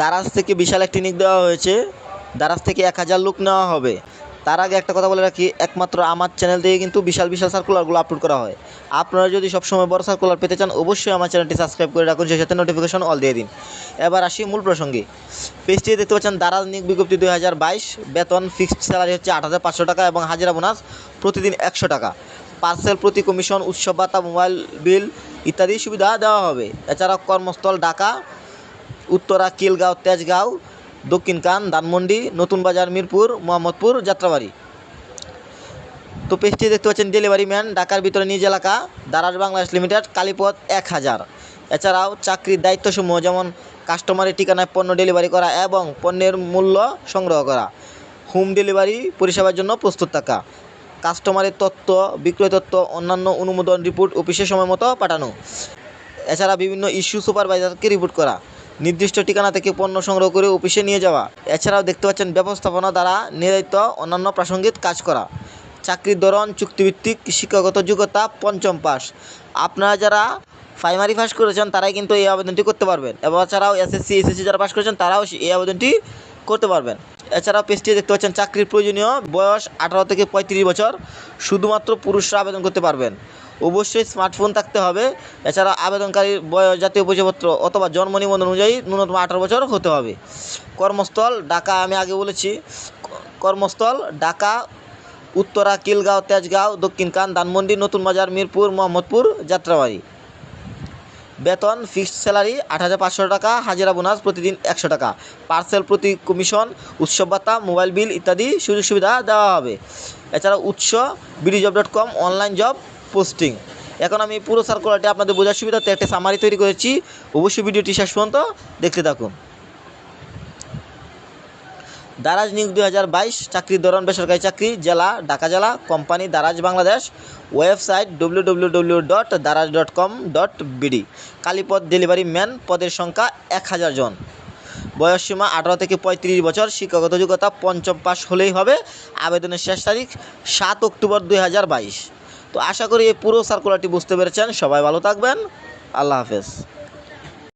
দারাজ থেকে বিশাল একটি নিক দেওয়া হয়েছে। দারাজ থেকে এক হাজার লোক নেওয়া হবে। তার আগে একটা কথা বলে রাখি, একমাত্র আমার চ্যানেল থেকে কিন্তু বিশাল বিশাল সার্কুলারগুলো আপলোড করা হয়। আপনারা যদি সবসময় বড় সার্কুলার পেতে চান, অবশ্যই আমার চ্যানেলটি সাবস্ক্রাইব করে রাখুন, সেই সাথে নোটিফিকেশন অল দিয়ে দিন। এবার আসি মূল প্রসঙ্গে। পেজটি দেখতে পাচ্ছেন, দারাজ নিক বিজ্ঞপ্তি দুই হাজার বাইশ। বেতন ফিক্সড স্যালারি হচ্ছে আট হাজার পাঁচশো টাকা এবং হাজিরা বোনাস প্রতিদিন একশো টাকা। পার্সেল প্রতি কমিশন উৎসব ভাতা মোবাইল বিল ইত্যাদি সুবিধা দেওয়া হবে। এছাড়া কর্মস্থল, ঢাকা উত্তরা, কিলগাঁও, তেজগাঁও, দক্ষিণ কান, ধানমন্ডি, নতুন বাজার, মিরপুর, মোহাম্মদপুর, যাত্রাবাড়ি। তো পেজটি দেখতে পাচ্ছেন ডেলিভারি ম্যান, ঢাকার ভিতরে নিজ এলাকা, দারাজ বাংলাদেশ লিমিটেড, কালীপথ এক হাজার। এছাড়াও চাকরির দায়িত্বসমূহ যেমন কাস্টমারের ঠিকানায় পণ্য ডেলিভারি করা এবং পণ্যের মূল্য সংগ্রহ করা, হোম ডেলিভারি পরিষেবার জন্য প্রস্তুত থাকা, কাস্টমারের তথ্য, বিক্রয় তথ্য, অন্যান্য অনুমোদন রিপোর্ট অফিসের সময় মতো পাঠানো, এছাড়া বিভিন্ন ইস্যু সুপারভাইজারকে রিপোর্ট করা নির্দিষ্ট ঠিকানা থেকে পণ্য সংগ্রহ করে অফিসে নিয়ে যাওয়া। এছাড়াও দেখতে পাচ্ছেন ব্যবস্থাপনা দ্বারা নির্ধারিত অন্যান্য প্রাসঙ্গিক কাজ করা। চাকরির ধরন, চুক্তিভিত্তিক, শিক্ষাগত যোগ্যতা, পঞ্চম পাস আপনারা যারা প্রাইমারি পাস করেছেন, তারাই কিন্তু এই আবেদনটি করতে পারবেন। এবং এছাড়াও এসএসসি এসএসসি যারা পাস করেছেন, তারাও এই আবেদনটি করতে পারবেন। এছাড়াও পেজটি দেখতে পাচ্ছেন, চাকরির প্রয়োজনীয় বয়স আঠারো থেকে পঁয়ত্রিশ বছর। শুধুমাত্র পুরুষরা আবেদন করতে পারবেন। অবশ্যই স্মার্টফোন থাকতে হবে। এছাড়া আবেদনকারীর বয়স, জাতীয় পরিচয়পত্র অথবা জন্ম নিবন্ধন অনুযায়ী ন্যূনতম আঠারো বছর হতে হবে। কর্মস্থল ঢাকা, আমি আগে বলেছি, কর্মস্থল ঢাকা, উত্তরা, কিলগাঁও, তেজগাঁও, দক্ষিণ কান, ধানমন্ডি, নতুন বাজার, মিরপুর, মোহাম্মদপুর, যাত্রাবাড়ি। বেতন ফিক্সড স্যালারি আট হাজার পাঁচশো টাকা, হাজিরা বোনাস প্রতিদিন একশো টাকা। পার্সেল প্রতি কমিশন উৎসব ভাতা মোবাইল বিল ইত্যাদি সুযোগ সুবিধা দেওয়া হবে। এছাড়া উৎস BD job dot com online job posting. এখন আমি পুরো সার্কুলারটি আপনাদের বোঝার সুবিধাতে একটা সামারি তৈরি করেছি। অবশ্যই ভিডিওটি শেষ পর্যন্ত দেখতে থাকুন। দারাজ নিয়োগ দুই হাজার বাইশ, চাকরির ধরন, বেসরকারি চাকরি, জেলা, ঢাকা জেলা, company, Daraz Bangladesh. Website W W W dot Daraz dot com dot BD Kalipada delivery man পদের সংখ্যা এক হাজার জন। বয়সসীমা আঠারো থেকে পঁয়ত্রিশ বছর, শিক্ষাগত যোগ্যতা পঞ্চম পাস হলেই হবে। আবেদনের শেষ তারিখ সাত অক্টোবর দুই হাজার বাইশ। তো আশা করি এই পুরো সার্কুলারটি বুঝতে পেরেছেন। সবাই ভালো থাকবেন। আল্লাহ হাফেজ।